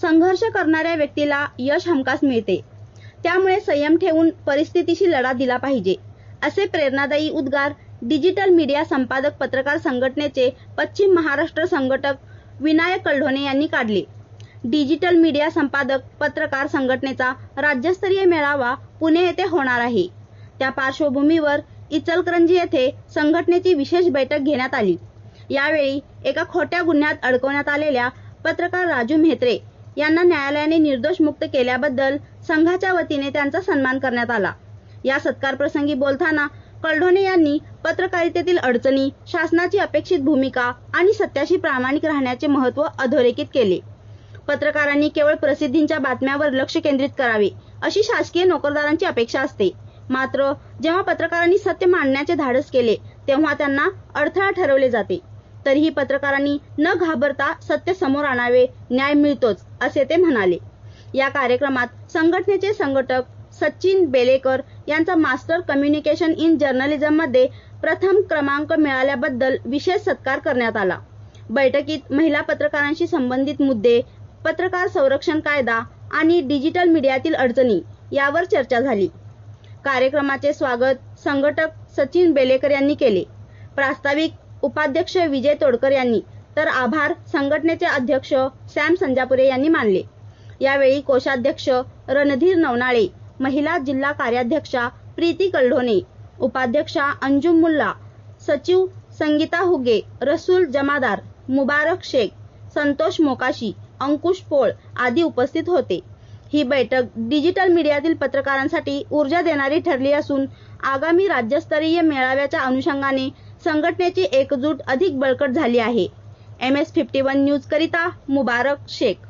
संघर्ष करणाऱ्या व्यक्तीला यश हमखास मिळते. त्यामुळे संयम ठेवून परिस्थितीशी लढा दिला पाहिजे. असे प्रेरणादायी उद्गार डिजिटल मीडिया संपादक पत्रकार संघटनेचे पश्चिम महाराष्ट्र संघटक विनायक कल्ढोणे यांनी काढले. डिजिटल मीडिया संपादक पत्रकार संघटनेचा राज्यस्तरीय मेळावा पुणे येथे होणार आहे. त्या पार्श्वभूमीवर इचलकरंजी येथे संघटनेची विशेष बैठक घेण्यात आली. यावेळी एका खोट्या गुन्ह्यात अडकवण्यात आलेल्या पत्रकार राजू म्हेत्रे यांना न्यायालयाने निर्दोष मुक्त केल्याबद्दल संघाच्या वतीने त्यांचा सन्मान करण्यात आला. या सत्कार प्रसंगी बोलताना कलढोणे यांनी पत्रकारितेतील अडचणी शासनाची अपेक्षित भूमिका आणि सत्याशी प्रामाणिक राहण्याचे महत्त्व अधोरेखित केले. पत्रकारांनी केवळ प्रसिद्धींच्या बातम्यावर लक्ष केंद्रित करावे अशी शासकीय नोकरदारांची अपेक्षा असते. मात्र जेव्हा पत्रकारांनी सत्य मांडण्याचे धाडस केले तेव्हा त्यांना अडथळा ठरवले जाते. तरीही पत्रकारांनी न घाबरता सत्य समोर आणावे न्याय मिळतोच असे ते म्हणाले. या कार्यक्रमात संघटनेचे संघटक सचिन बेलेकर यांचा मास्टर कम्युनिकेशन इन जर्नलिझममध्ये प्रथम क्रमांक मिळाल्याबद्दल विशेष सत्कार करण्यात आला. बैठकीत महिला पत्रकारांशी संबंधित मुद्दे पत्रकार संरक्षण कायदा आणि डिजिटल मीडियातील अडचणी यावर चर्चा झाली. कार्यक्रमाचे स्वागत संघटक सचिन बेलेकर यांनी केले. प्रास्ताविक उपाध्यक्ष विजय तोडकर यांनी. तर आभार संघटनेचे अध्यक्ष सॅम संजापुरे यांनी मानले. यावेळी कोषाध्यक्ष रणधीर नवनाळे महिला जिल्हा कार्याध्यक्षा प्रीती कल्ढोणे उपाध्यक्षा अंजुम मुल्ला सचिव संगीता हुगे रसूल जमादार मुबारक शेख संतोष मोकाशी अंकुश पोळ आदी उपस्थित होते. ही बैठक डिजिटल मीडियातील पत्रकारांसाठी ऊर्जा देणारी ठरली असून आगामी राज्यस्तरीय मेळाव्याच्या अनुषंगाने संघटनेची एकजूट अधिक बळकट झाली आहे. M S fifty one news करिता मुबारक शेख.